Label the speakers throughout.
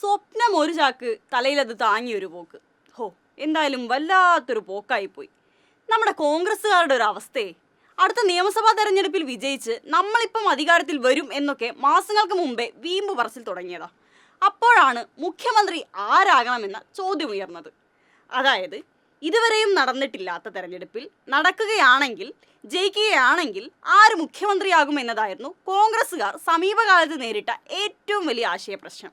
Speaker 1: സ്വപ്നം ഒരു ചാക്ക് തലയിലത് താങ്ങിയൊരു പോക്ക്. ഹോ എന്തായാലും വല്ലാത്തൊരു പോക്കായിപ്പോയി. നമ്മുടെ കോൺഗ്രസ്സുകാരുടെ ഒരു അവസ്ഥയെ അടുത്ത നിയമസഭാ തെരഞ്ഞെടുപ്പിൽ വിജയിച്ച് നമ്മളിപ്പം അധികാരത്തിൽ വരും എന്നൊക്കെ മാസങ്ങൾക്ക് മുമ്പേ വീമ്പ് പറച്ചിൽ തുടങ്ങിയതാ. അപ്പോഴാണ് മുഖ്യമന്ത്രി ആരാകണമെന്ന ചോദ്യം ഉയർന്നത് അതായത് ഇതുവരെയും നടന്നിട്ടില്ലാത്ത തെരഞ്ഞെടുപ്പിൽ നടക്കുകയാണെങ്കിൽ ജയിക്കുകയാണെങ്കിൽ ആര് മുഖ്യമന്ത്രിയാകും എന്നതായിരുന്നു കോൺഗ്രസ്സുകാർ സമീപകാലത്ത് നേരിട്ട ഏറ്റവും വലിയ ആശയ പ്രശ്നം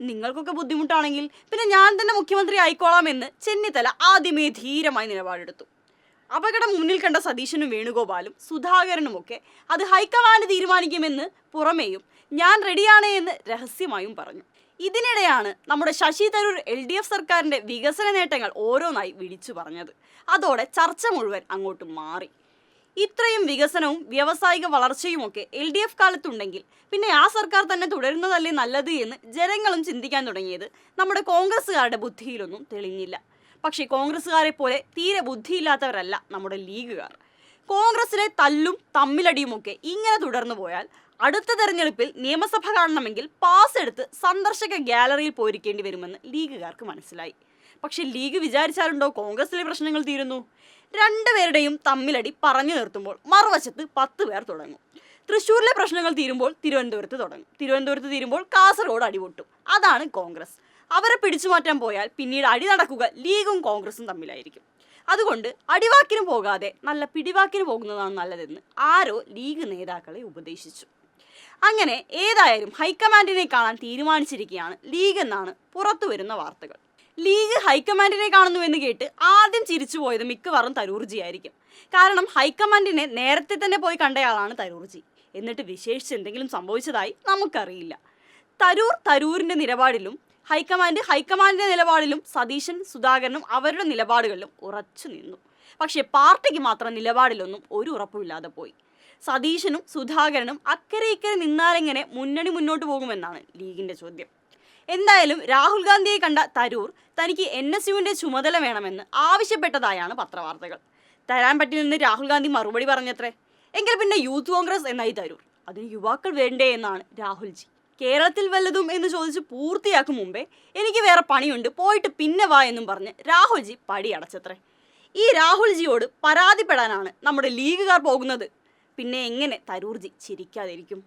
Speaker 1: നിങ്ങൾക്കൊക്കെ ബുദ്ധിമുട്ടാണെങ്കിൽ പിന്നെ ഞാൻ തന്നെ മുഖ്യമന്ത്രി ആയിക്കോളാം എന്ന് ചെന്നിത്തല ആദ്യമേ ധീരമായി നിലപാടെടുത്തു. അപകടം മുന്നിൽ കണ്ട സതീശനും വേണുഗോപാലും സുധാകരനും ഒക്കെ അത് ഹൈക്കമാൻഡ് തീരുമാനിക്കുമെന്ന് പുറമേയും ഞാൻ റെഡിയാണ് എന്ന് രഹസ്യമായും പറഞ്ഞു. ഇതിനിടെയാണ് നമ്മുടെ Shashi Tharoor L D F സർക്കാരിന്റെ വികസന നേട്ടങ്ങൾ ഓരോന്നായി വിളിച്ചു പറഞ്ഞത്. അതോടെ ചർച്ച മുഴുവൻ അങ്ങോട്ട് മാറി. ഇത്രയും വികസനവും വ്യാവസായിക വളർച്ചയുമൊക്കെ എൽ ഡി എഫ് കാലത്തുണ്ടെങ്കിൽ പിന്നെ ആ സർക്കാർ തന്നെ തുടരുന്നതല്ലേ നല്ലത് എന്ന് ജനങ്ങളും ചിന്തിക്കാൻ തുടങ്ങിയത്. നമ്മുടെ കോൺഗ്രസ്സുകാരുടെ ബുദ്ധിയിലൊന്നും തെളിഞ്ഞില്ല. പക്ഷേ കോൺഗ്രസ്സുകാരെ പോലെ തീരെ ബുദ്ധിയില്ലാത്തവരല്ല നമ്മുടെ ലീഗുകാർ. കോൺഗ്രസിലെ തല്ലും തമ്മിലടിയുമൊക്കെ ഇങ്ങനെ തുടർന്നു പോയാൽ അടുത്ത തെരഞ്ഞെടുപ്പിൽ നിയമസഭ കാണണമെങ്കിൽ പാസ് എടുത്ത് സന്ദർശക ഗാലറിയിൽ പോയിരിക്കേണ്ടി വരുമെന്ന് ലീഗുകാർക്ക് മനസ്സിലായി. പക്ഷെ ലീഗ് വിചാരിച്ചാലുണ്ടോ? കോൺഗ്രസിലെ പ്രശ്നങ്ങൾ തീരുന്നു. രണ്ടുപേരുടെയും തമ്മിലടി പറഞ്ഞു നിർത്തുമ്പോൾ മറുവശത്ത് പത്ത് പേർ തുടങ്ങും. തൃശ്ശൂരിലെ പ്രശ്നങ്ങൾ തീരുമ്പോൾ തിരുവനന്തപുരത്ത് തുടങ്ങും. തിരുവനന്തപുരത്ത് തീരുമ്പോൾ കാസർഗോഡ് അടിപൊട്ടും അതാണ് കോൺഗ്രസ്. അവരെ പിടിച്ചു മാറ്റാൻ പോയാൽ പിന്നീട് അടി നടക്കുക ലീഗും കോൺഗ്രസും തമ്മിലായിരിക്കും. അതുകൊണ്ട് അടിവാക്കിന് പോകാതെ നല്ല പിടിവാക്കിന് പോകുന്നതാണ് നല്ലതെന്ന് ആരോ ലീഗ് നേതാക്കളെ ഉപദേശിച്ചു. അങ്ങനെ ഏതായാലും ഹൈക്കമാൻഡിനെ കാണാൻ തീരുമാനിച്ചിരിക്കുകയാണ് ലീഗ് എന്നാണ് പുറത്തു വരുന്ന വാർത്തകൾ. ലീഗ് ഹൈക്കമാൻഡിനെ കാണുന്നു എന്ന് കേട്ട് ആദ്യം ചിരിച്ചു പോയത് മിക്കവാറും തരൂർജി ആയിരിക്കും. കാരണം ഹൈക്കമാൻഡിനെ നേരത്തെ തന്നെ പോയി കണ്ടയാളാണ് തരൂർജി എന്നിട്ട് വിശേഷിച്ച് എന്തെങ്കിലും സംഭവിച്ചതായി നമുക്കറിയില്ല. തരൂർ തരൂരിന്റെ നിലപാടിലും ഹൈക്കമാൻഡ് ഹൈക്കമാൻഡിന്റെ നിലപാടിലും സതീശൻ സുധാകരനും അവരുടെ നിലപാടുകളിലും ഉറച്ചു നിന്നു. പക്ഷേ പാർട്ടിക്ക് മാത്രം നിലപാടിലൊന്നും ഒരു ഉറപ്പുമില്ലാതെ പോയി. സതീശനും സുധാകരനും അക്കരെ ഇക്കരെ നിന്നാലെങ്ങനെ മുന്നണി മുന്നോട്ട് പോകുമെന്നാണ് ലീഗിന്റെ ചോദ്യം. എന്തായാലും രാഹുൽ ഗാന്ധിയെ കണ്ട തരൂർ തനിക്ക് എൻ എസ് യുവിന്റെ ചുമതല വേണമെന്ന് ആവശ്യപ്പെട്ടതായാണ് പത്രവാർത്തകൾ. തരാൻ പറ്റില്ലെന്ന് രാഹുൽ ഗാന്ധി മറുപടി പറഞ്ഞത്രേ? എങ്കിൽ പിന്നെ യൂത്ത് കോൺഗ്രസ് എന്നായി തരൂർ. അതിന് യുവാക്കൾ വേണ്ടേ എന്നാണ് രാഹുൽജി. കേരളത്തിൽ വല്ലതും എന്ന് ചോദിച്ച് പൂർത്തിയാക്കും മുമ്പേ എനിക്ക് വേറെ പണിയുണ്ട് പോയിട്ട് പിന്നെ വാ എന്നും പറഞ്ഞ് രാഹുൽജി പടി അടച്ചത്രേ. ഈ രാഹുൽജിയോട് പരാതിപ്പെടാനാണ് നമ്മുടെ ലീഗുകാർ പോകുന്നത്. പിന്നെ എങ്ങനെ തരൂർജി ചിരിക്കാതിരിക്കും?